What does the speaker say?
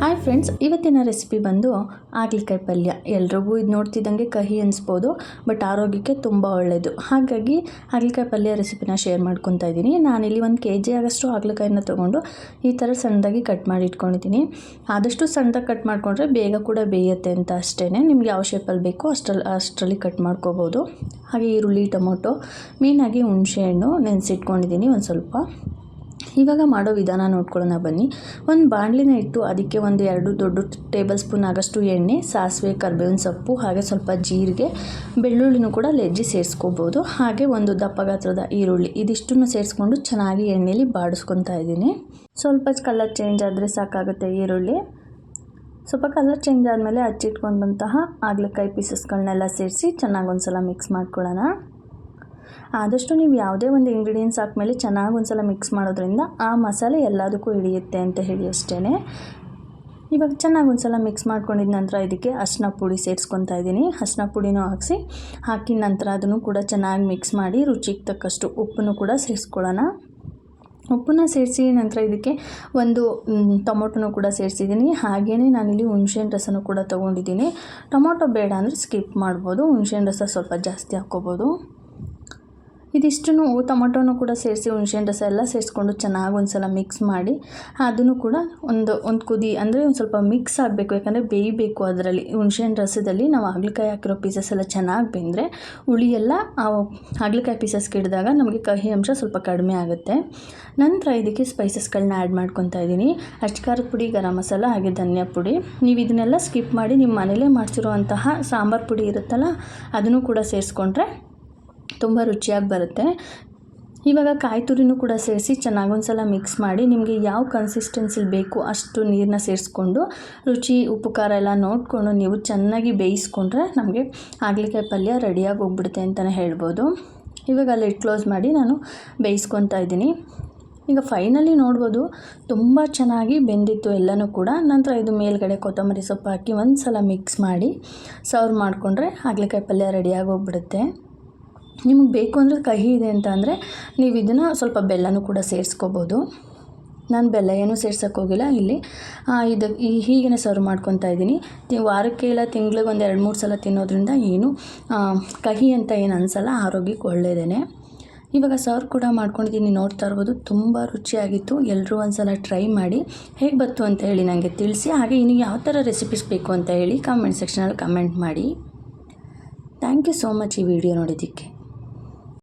Hi friends ಇವತ್ತಿನ recipe ಬಂದು ಆಗ್ಲಿಕಾಯಿ ಪಲ್ಯ. ಎಲ್ರಿಗೂ ಇದು ನೋಡ್ತಿದ್ದಂಗೆ ಕಹಿ ಅನಿಸ್ಬೋದು ಬಟ್ ಆರೋಗ್ಯಕ್ಕೆ ತುಂಬ ಒಳ್ಳೆಯದು ಹಾಗಾಗಿ ಆಗ್ಲಿಕಾಯಿ ಪಲ್ಯ ರೆಸಿಪಿನ ಶೇರ್ ಮಾಡ್ಕೊತಾ ಇದ್ದೀನಿ. ನಾನಿಲ್ಲಿ ಒಂದು ಕೆ ಜಿ ಆಗಷ್ಟು ಹಾಗಲಕಾಯಿನ ತೊಗೊಂಡು ಈ ಥರ ಸಣ್ಣದಾಗಿ ಕಟ್ ಮಾಡಿ ಇಟ್ಕೊಂಡಿದ್ದೀನಿ. ಆದಷ್ಟು ಸಣ್ಣದಾಗಿ ಕಟ್ ಮಾಡಿಕೊಂಡ್ರೆ ಬೇಗ ಕೂಡ ಬೇಯುತ್ತೆ ಅಂತ ಅಷ್ಟೇ ನಿಮ್ಗೆ ಯಾವ ಶೇಪಲ್ಲಿ ಬೇಕೋ ಅಷ್ಟರಲ್ಲಿ ಅಷ್ಟರಲ್ಲಿ ಕಟ್ ಮಾಡ್ಕೋಬೋದು. ಹಾಗೆ ಈರುಳ್ಳಿ, ಟೊಮೊಟೊ ಮೇಯ್ನಾಗಿ ಹುಣಸೆಹಣ್ಣು ನೆನೆಸಿಟ್ಕೊಂಡಿದ್ದೀನಿ ಒಂದು ಸ್ವಲ್ಪ. ಇವಾಗ ಮಾಡೋ ವಿಧಾನ ನೋಡ್ಕೊಳ್ಳೋಣ ಬನ್ನಿ. ಒಂದು ಬಾಣಲಿನ ಇಟ್ಟು ಅದಕ್ಕೆ ಒಂದು ಎರಡು ದೊಡ್ಡ ಟೇಬಲ್ ಸ್ಪೂನ್ ಆಗಷ್ಟು ಎಣ್ಣೆ, ಸಾಸಿವೆ, ಕರ್ಬೇವಿನ ಸೊಪ್ಪು, ಹಾಗೆ ಸ್ವಲ್ಪ ಜೀರಿಗೆ, ಬೆಳ್ಳುಳ್ಳಿನೂ ಕೂಡ ಲೆಜ್ಜಿ ಸೇರಿಸ್ಕೋಬೋದು. ಹಾಗೆ ಒಂದು ದಪ್ಪ ಗಾತ್ರದ ಈರುಳ್ಳಿ ಇದಿಷ್ಟನ್ನು ಸೇರಿಸ್ಕೊಂಡು ಚೆನ್ನಾಗಿ ಎಣ್ಣೆಯಲ್ಲಿ ಬಾಡಿಸ್ಕೊತಾ ಇದ್ದೀನಿ. ಸ್ವಲ್ಪ ಕಲರ್ ಚೇಂಜ್ ಆದರೆ ಸಾಕಾಗುತ್ತೆ ಈರುಳ್ಳಿ. ಸ್ವಲ್ಪ ಕಲರ್ ಚೇಂಜ್ ಆದಮೇಲೆ ಹಚ್ಚಿಟ್ಕೊಂಡಂತಹ ಆಗ್ಲಕಾಯಿ ಪೀಸಸ್ಗಳನ್ನೆಲ್ಲ ಸೇರಿಸಿ ಚೆನ್ನಾಗಿ ಒಂದು ಸಲ ಮಿಕ್ಸ್ ಮಾಡ್ಕೊಳ್ಳೋಣ. ಆದಷ್ಟು ನೀವು ಯಾವುದೇ ಒಂದು ಇಂಗ್ರೀಡಿಯೆಂಟ್ಸ್ ಹಾಕ್ಮೇಲೆ ಚೆನ್ನಾಗಿ ಒಂದು ಸಲ ಮಿಕ್ಸ್ ಮಾಡೋದ್ರಿಂದ ಆ ಮಸಾಲೆ ಎಲ್ಲದಕ್ಕೂ ಹಿಡಿಯುತ್ತೆ ಅಂತ ಹೇಳಿ ಅಷ್ಟೇ ಇವಾಗ ಚೆನ್ನಾಗಿ ಒಂದು ಸಲ ಮಿಕ್ಸ್ ಮಾಡ್ಕೊಂಡಿದ ನಂತರ ಇದಕ್ಕೆ ಅರ್ಶಿನ ಪುಡಿ ಸೇರಿಸ್ಕೊತಾ ಇದ್ದೀನಿ. ಅರ್ಶಿನ ಪುಡಿನೂ ಹಾಕಿಸಿ, ಹಾಕಿದ ನಂತರ ಅದನ್ನು ಕೂಡ ಚೆನ್ನಾಗಿ ಮಿಕ್ಸ್ ಮಾಡಿ ರುಚಿಗೆ ತಕ್ಕಷ್ಟು ಉಪ್ಪನ್ನು ಕೂಡ ಸೇರಿಸ್ಕೊಳ್ಳೋಣ. ಉಪ್ಪನ್ನ ಸೇರಿಸಿ ನಂತರ ಇದಕ್ಕೆ ಒಂದು ಟೊಮೊಟೊನೂ ಕೂಡ ಸೇರಿಸಿದ್ದೀನಿ. ಹಾಗೆಯೇ ನಾನಿಲ್ಲಿ ಹುಣಸೆಹಣ್ಣು ರಸನೂ ಕೂಡ ತೊಗೊಂಡಿದ್ದೀನಿ. ಟೊಮೊಟೊ ಬೇಡ ಅಂದರೆ ಸ್ಕಿಪ್ ಮಾಡ್ಬೋದು. ಹುಣಸೆಹಣ್ಣು ರಸ ಸ್ವಲ್ಪ ಜಾಸ್ತಿ ಹಾಕ್ಕೋಬೋದು. ಇದಿಷ್ಟನ್ನು ಟೊಮೊಟೊನೂ ಕೂಡ ಸೇರಿಸಿ ಹುಣಸೆಹಣ್ಣು ರಸ ಎಲ್ಲ ಸೇರಿಸ್ಕೊಂಡು ಚೆನ್ನಾಗಿ ಒಂದು ಸಲ ಮಿಕ್ಸ್ ಮಾಡಿ, ಅದನ್ನು ಕೂಡ ಒಂದು ಒಂದು ಕುದಿ ಅಂದರೆ ಒಂದು ಸ್ವಲ್ಪ ಮಿಕ್ಸ್ ಆಗಬೇಕು. ಯಾಕಂದರೆ ಬೇಯಬೇಕು ಅದರಲ್ಲಿ. ಹುಣಸೆಹಣ್ಣು ರಸದಲ್ಲಿ ನಾವು ಹಾಗಲಕಾಯಿ ಹಾಕಿರೋ ಪೀಸಸ್ ಎಲ್ಲ ಚೆನ್ನಾಗಿ ಬೆಂದರೆ ಹುಳಿ ಎಲ್ಲ ಹಾಗಲಕಾಯಿ ಪೀಸಸ್ ಕಿಡಿದಾಗ ನಮಗೆ ಕಹಿ ಅಂಶ ಸ್ವಲ್ಪ ಕಡಿಮೆ ಆಗುತ್ತೆ. ನಂತರ ಇದಕ್ಕೆ ಸ್ಪೈಸಸ್ಗಳನ್ನ ಆ್ಯಡ್ ಮಾಡ್ಕೊತಾ ಇದ್ದೀನಿ. ಖಾರದ ಪುಡಿ, ಗರಂ ಮಸಾಲ ಹಾಗೆ ಧನಿಯಾ ಪುಡಿ. ನೀವು ಇದನ್ನೆಲ್ಲ ಸ್ಕಿಪ್ ಮಾಡಿ ನಿಮ್ಮ ಮನೇಲೇ ಮಾಡಿಸಿರುವಂತಹ ಸಾಂಬಾರು ಪುಡಿ ಇರುತ್ತಲ್ಲ, ಅದನ್ನು ಕೂಡ ಸೇರಿಸ್ಕೊಂಡ್ರೆ ತುಂಬ ರುಚಿಯಾಗಿ ಬರುತ್ತೆ. ಇವಾಗ ಕಾಯಿ ತುರಿನೂ ಕೂಡ ಸೇರಿಸಿ ಚೆನ್ನಾಗಿ ಒಂದು ಸಲ ಮಿಕ್ಸ್ ಮಾಡಿ ನಿಮಗೆ ಯಾವ ಕನ್ಸಿಸ್ಟೆನ್ಸಿಲಿ ಬೇಕು ಅಷ್ಟು ನೀರನ್ನ ಸೇರಿಸ್ಕೊಂಡು ರುಚಿ, ಉಪ್ಪು, ಖಾರ ಎಲ್ಲ ನೋಡಿಕೊಂಡು ನೀವು ಚೆನ್ನಾಗಿ ಬೇಯಿಸ್ಕೊಂಡ್ರೆ ನಮಗೆ ಹಾಗಲಕಾಯಿ ಪಲ್ಯ ರೆಡಿಯಾಗಿ ಹೋಗ್ಬಿಡುತ್ತೆ ಅಂತಲೇ ಹೇಳ್ಬೋದು. ಇವಾಗ ಅಲ್ಲಿ ಕ್ಲೋಸ್ ಮಾಡಿ ನಾನು ಬೇಯಿಸ್ಕೊತಾ ಇದ್ದೀನಿ. ಈಗ ಫೈನಲಿ ನೋಡ್ಬೋದು, ತುಂಬ ಚೆನ್ನಾಗಿ ಬೆಂದಿತ್ತು ಎಲ್ಲನೂ ಕೂಡ. ನಂತರ ಇದು ಮೇಲ್ಗಡೆ ಕೊತ್ತಂಬರಿ ಸೊಪ್ಪು ಹಾಕಿ ಒಂದು ಸಲ ಮಿಕ್ಸ್ ಮಾಡಿ ಸರ್ವ್ ಮಾಡಿಕೊಂಡ್ರೆ ಹಾಗಲಕಾಯಿ ಪಲ್ಯ ರೆಡಿಯಾಗಿ ಹೋಗ್ಬಿಡುತ್ತೆ. ನಿಮಗೆ ಬೇಕು ಅಂದರೆ ಕಹಿ ಇದೆ ಅಂತ ಅಂದರೆ ನೀವು ಇದನ್ನು ಸ್ವಲ್ಪ ಬೆಲ್ಲನೂ ಕೂಡ ಸೇರಿಸ್ಕೋಬೋದು. ನಾನು ಬೆಲ್ಲ ಏನೂ ಸೇರ್ಸೋಕೆ ಹೋಗಿಲ್ಲ ಇಲ್ಲಿ. ಇದು ಈ ಹೀಗೆ ಸರ್ವ್ ಮಾಡ್ಕೊತಾ ಇದ್ದೀನಿ. ವಾರಕ್ಕೆ ಇಲ್ಲ, ತಿಂಗ್ಳಿಗೆ ಒಂದು ಎರಡು, ಮೂರು ಸಲ ತಿನ್ನೋದ್ರಿಂದ ಏನು ಕಹಿ ಅಂತ ಏನು ಅನಿಸಲ್ಲ, ಆರೋಗ್ಯಕ್ಕೆ ಒಳ್ಳೆಯದೇ ಇವಾಗ ಸರ್ವ್ ಕೂಡ ಮಾಡ್ಕೊಂಡಿದ್ದೀನಿ, ನೋಡ್ತಾ ಇರ್ಬೋದು, ತುಂಬ ರುಚಿಯಾಗಿತ್ತು. ಎಲ್ಲರೂ ಒಂದು ಸಲ ಟ್ರೈ ಮಾಡಿ, ಹೇಗೆ ಬಂತು ಅಂತ ಹೇಳಿ ನನಗೆ ತಿಳಿಸಿ. ಹಾಗೆ ಇನ್ನು ಯಾವ ಥರ ರೆಸಿಪೀಸ್ ಬೇಕು ಅಂತ ಹೇಳಿ ಕಾಮೆಂಟ್ ಸೆಕ್ಷನಲ್ಲಿ ಕಮೆಂಟ್ ಮಾಡಿ. ಥ್ಯಾಂಕ್ ಯು ಸೋ ಮಚ್ ಈ ವಿಡಿಯೋ ನೋಡಿದ್ದಕ್ಕೆ.